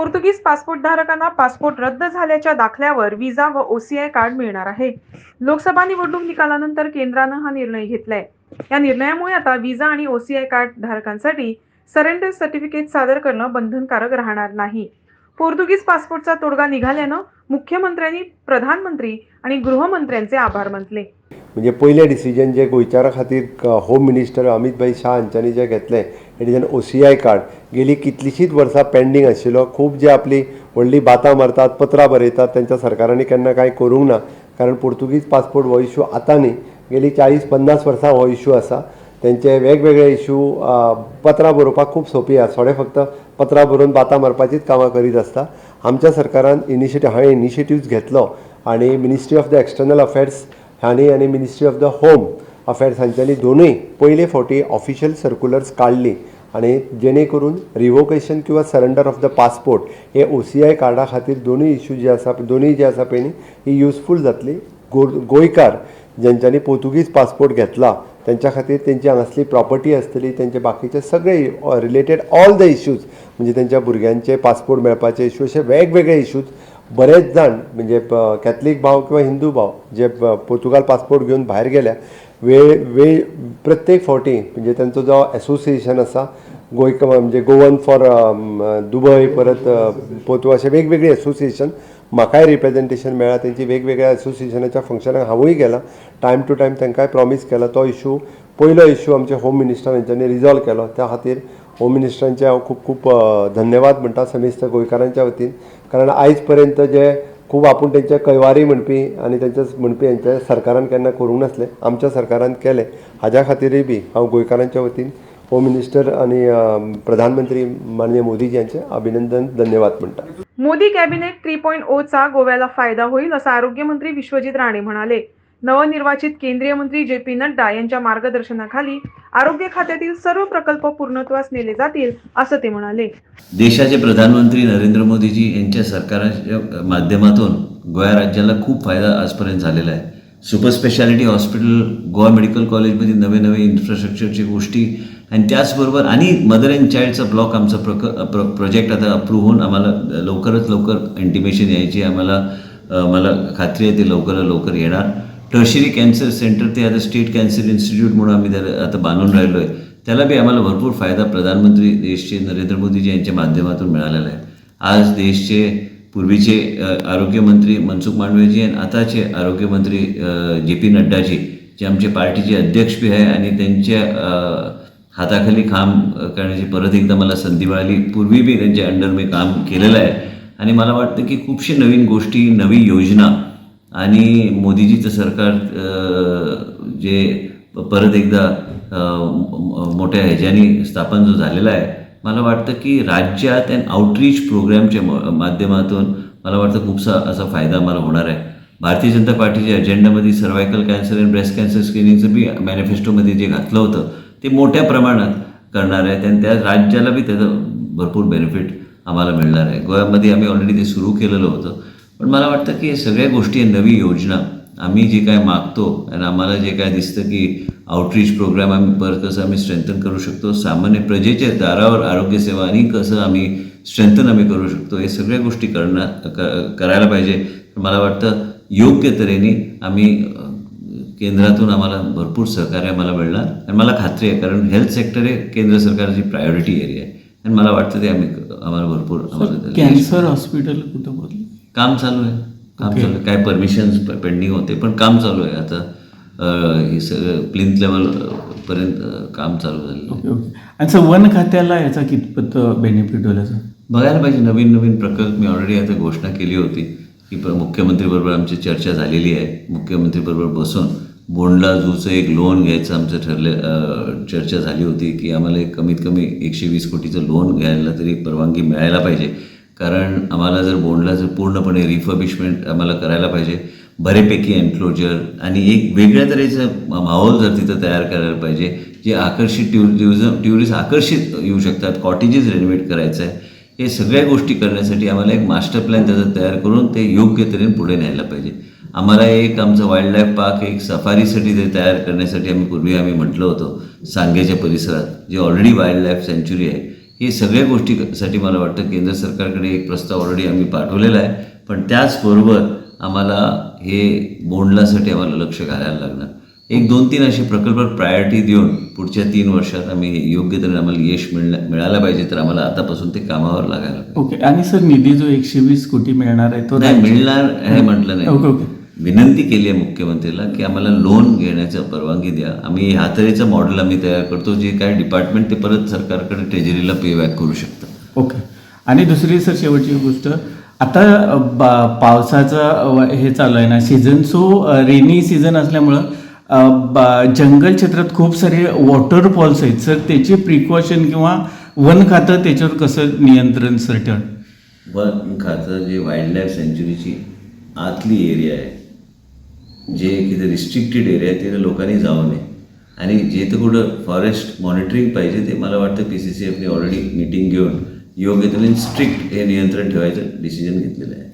पोर्तुगीज passport धारकांना passport रद्द झाल्याच्या दाखल्यावर विजा व ओसीआय कार्ड मिळणार आहे. लोकसभा निवडणूक निकालानंतर केंद्रानं हा निर्णय घेतलाय. या निर्णयामुळे आता विजा आणि ओसीआय कार्ड धारकांसाठी सरेंडर सर्टिफिकेट सादर करणं बंधनकारक राहणार नाही. पोर्तुगीज पासपोर्टचा तोडगा निघाल्यानं मुख्यमंत्र्यांनी प्रधानमंत्री आणि गृहमंत्र्यांचे आभार मानले. म्हणजे पयलें डिसिजन जे गोंयचारा खातीर होम मिनिस्टर अमित भाई शाह हांच्यांनी जें घेतलें हेजेन ओ सी आय कार्ड गेलीं कितलींशींच वर्सां पेंडींग आशिल्लो. खूब जे आपली व्हडली बातां मारतात पत्रां बरयतात तेंच्या सरकारांनी केन्ना कांय करूंक ना. कारण पोर्तुगीज पासपोर्ट हो इशू आतां न्ही. गेलीं चाळीस पन्नास वर्सां हो इशू आसा. तेंचे वेगवेगळे इशू पत्रां बरोवपाक खूब सोंपी आसा. थोडे फक्त पत्रां बरोवन बातां मारपाचीच कामां करीत आसता. आमच्या सरकारान इनिशिएटीव हांवें इनिशिएटीव्स घेतलो. आनी ministry of the external affairs हांणी आनी ministry of the home affairs हांच्यांनी दोनूय पयले फावटी ऑफिशियल सर्क्युलर्स काडली आनी जेणे करून रिवोकेशन किंवा सरेंडर ऑफ द पासपोर्ट हे ओ सी आय कार्डा खातीर दोनूय इशू जे आसा दोनूय जे आसा पळय न्ही ही युजफूल जातली. गो गोंयकार ज्यांच्यांनी पोर्तुगीज पासपोर्ट घेतला त्यांच्या खातीर तेंची हांगासली प्रॉपर्टी आसतली तेंचे बाकीचे सगळे रिलेटेड ऑल द इश्यूज म्हणजे तेंच्या भुरग्यांचे पासपोर्ट मेळपाचे इश्यू अशे वेगवेगळे इश्यूज बरेच जाण म्हणजे प- कॅथलीक भाव किंवा हिंदू भाव जे पोर्तुगाल पासपोर्ट घेवन भायर गेल्या वेळ वेळ प्रत्येक फावटी म्हणजे त्यांचो जो एसोसिएशन आसा गोंयक म्हणजे गोवन फॉर दुबय परत पोतू अशें वेगवेगळी वेगवेगळे एसोसिएशन म्हाकाय रिप्रेझेंटेशन मेळ्ळा तेंची वेगवेगळ्या एसोसिएशनाच्या फंक्शनाक हांवूय गेला. टायम टू टायम तांकांय प्रॉमीस केला तो इशू पयलो इशू आमचे होम मिनिस्टर हांच्यांनी रिजॉल्व केलो. त्या खातीर होम मिनिस्टरांचे हांव खूब खूब धन्यवाद म्हणटा समेस्त गोंयकारांच्या वतीन. कारण आयज पर्यंत जे खूब आपूण तेंचे कैवारी म्हणपी आनी तेंचे म्हणपी हेंचे सरकारान केन्ना करूंक नासलें आमच्या सरकारान केलें. हाज्या खातीरय बी हांव गोंयकारांच्या वतीन होम मिनिस्टर आनी प्रधानमंत्री माननीय मोदीजी यांचे अभिनंदन धन्यवाद म्हणटा मोदी कॅबिनेट थ्री पॉईंट ओचा गोव्याला फायदा होईल असं आरोग्यमंत्री विश्वजित राणे म्हणाले. नवनिर्वाचित केंद्रीय मंत्री जे पी नड्डा यांच्या मार्गदर्शनाखाली आरोग्य खात्यातील सर्व प्रकल्प पूर्णत्वास नेले जातील असं ते म्हणाले. देशाचे प्रधानमंत्री नरेंद्र मोदीजी यांच्या सरकाराच्या माध्यमातून गोवा राज्याला खूप फायदा आजपर्यंत झालेला आहे. Super speciality hospital Goa medical कॉलेजमध्ये नवे नवे इन्फ्रास्ट्रक्चरची गोष्टी आणि त्याचबरोबर आणि मदर अँड चाइल्डचा ब्लॉक आमचा प्रक प्र प्रोजेक्ट आता अप्रूव्ह होऊन आम्हाला लवकरच लवकर इंटिमेशन यायची आम्हाला मला खात्री आहे ते लवकरात लवकर येणार. टर्शरी कॅन्सर सेंटर ते आता स्टेट कॅन्सर इन्स्टिट्यूट म्हणून आम्ही त्याला आता बांधून राहिलो आहे. त्याला बी आम्हाला भरपूर फायदा प्रधानमंत्री देशचे नरेंद्र मोदीजी यांच्या माध्यमातून मिळालेला आहे. आज देशचे पूर्वीचे आरोग्यमंत्री मनसुख मांडवेजी आणि आताचे आरोग्यमंत्री जे पी नड्डाजी जे आमचे पार्टीचे अध्यक्ष बी आहे आणि त्यांच्या हाताखाली काम करण्याची परत एकदा मला संधी मिळाली. पूर्वी बी त्यांच्या अंडर मी काम केलेलं आहे. आणि मला वाटतं की खूपशे नवीन गोष्टी नवी योजना आणि मोदीजीचं सरकार जे परत एकदा मोठ्या ह्याच्यानी स्थापन जो झालेला आहे मला वाटतं की राज्यात अँड आउटरीच प्रोग्रामच्या माध्यमातून मला वाटतं खूपसा असा फायदा मला होणार आहे. भारतीय जनता पार्टीच्या अजेंडामध्ये cervical cancer and breast cancer स्क्रीनिंगचं बी मॅनिफेस्टोमध्ये जे घातलं होतं ते मोठ्या प्रमाणात करणार आहे आणि त्या राज्याला बी त्याचं भरपूर बेनिफिट आम्हाला मिळणार आहे. गोव्यामध्ये आम्ही ऑलरेडी ते सुरू केलेलं होतं. पण मला वाटतं की हे सगळ्या गोष्टी नवी योजना आम्ही जे काय मागतो आणि आम्हाला जे काय दिसतं की आउटरीच प्रोग्राम आम्ही परत कसं आम्ही स्ट्रेंथन करू शकतो सामान्य प्रजेच्या दारावर आरोग्यसेवा आणि कसं आम्ही स्ट्रेंथन आम्ही करू शकतो हे सगळ्या गोष्टी करणार क- करायला पाहिजे. मला वाटतं योग्य तऱ्हेने आम्ही केंद्रातून आम्हाला भरपूर सहकार्य आम्हाला मिळणार आणि मला खात्री आहे कारण हेल्थ सेक्टर हे केंद्र सरकारची प्रायोरिटी एरिया आहे. आणि मला वाटतं ते आम्ही आम्हाला भरपूर आम्हाला कॅन्सर हॉस्पिटल कुठं काम चालू आहे. काम. चालू आहे. काय परमिशन्स पेंडिंग होते पण काम चालू आहे. आता हे सगळं प्लिंथ लेवल पर्यंत काम चालू झालेलं आहे. आणि सर वन खात्याला याचा कितपत बेनिफिट होईल सर बघायला पाहिजे. नवीन नवीन प्रकल्प मी ऑलरेडी आता घोषणा केली होती की मुख्यमंत्रीबरोबर आमची चर्चा झालेली आहे. मुख्यमंत्रीबरोबर बसून बोंडला जूचं एक लोन घ्यायचं आमचं ठरले चर्चा झाली होती की आम्हाला कमीत कमी एकशे वीस कोटीचं लोन घ्यायला तरी परवानगी मिळायला पाहिजे. कारण आम्हाला जर बोंडला जर पूर्णपणे रिफर्बिशमेंट आम्हाला करायला पाहिजे बरेपैकी एन्क्लोजर आणि एक वेगळ्या तऱ्हेचं माहोल जर तिथं तयार करायला पाहिजे जे आकर्षित ट्युरिझम टुरिस्ट आकर्षित येऊ शकतात कॉटेजेस रेनोवेट करायचं आहे हे सगळ्या गोष्टी करण्यासाठी आम्हाला एक मास्टर प्लॅन त्याचा तयार करून ते योग्य तऱ्हेने पुढे न्यायला पाहिजे. आम्हाला एक आमचं वाईल्ड लाईफ पार्क एक सफारीसाठी ते तयार करण्यासाठी आम्ही पूर्वी आम्ही म्हटलं होतं सांगेच्या परिसरात जे ऑलरेडी वाईल्ड लाईफ सँच्युरी आहे हे सगळ्या गोष्टीसाठी मला वाटतं केंद्र सरकारकडे एक प्रस्ताव ऑलरेडी आम्ही पाठवलेला आहे. पण त्याचबरोबर आम्हाला हे बोंडलासाठी आम्हाला लक्ष घालायला लागणार. एक दोन तीन असे प्रकल्प प्रायोरिटी देऊन पुढच्या तीन वर्षात आम्ही योग्य तऱ्हेने आम्हाला यश मिळण्या मिळायला पाहिजे तर आम्हाला आतापासून ते कामावर लागायला. ओके आणि सर निधी जो एकशे वीस कोटी मिळणार आहे तो नाही मिळणार हे म्हटलं ओके नाही ओके विनंती केली आहे मुख्यमंत्र्याला की आम्हाला लोन घेण्याचं परवानगी द्या. आम्ही हातरीचं मॉडेल आम्ही तयार करतो जे काय डिपार्टमेंट ते परत सरकारकडे ट्रेजरीला पे बॅक करू शकतं ओके आणि दुसरी सर शेवटची गोष्ट आता पावसाचं हे चालू आहे ना सीझन सो रेनी सीझन असल्यामुळं जंगल क्षेत्रात खूप सारे वॉटरफॉल्स आहेत. सर त्याचे प्रिकॉशन किंवा वन खातं त्याच्यावर कसं नियंत्रण सर ठेवणं वन खातं जे वाईल्ड लाईफ सँच्युरीची आतली एरिया आहे जे किती रिस्ट्रिक्टेड एरिया आहे तिथे लोकांनी जाऊ नये. आणि जे तर कुठं फॉरेस्ट मॉनिटरिंग पाहिजे ते मला वाटतं पी सी सी एफने ऑलरेडी मिटिंग घेऊन योग्य तऱ्हेने स्ट्रिक्ट हे नियंत्रण ठेवायचं डिसिजन घेतलेलं आहे.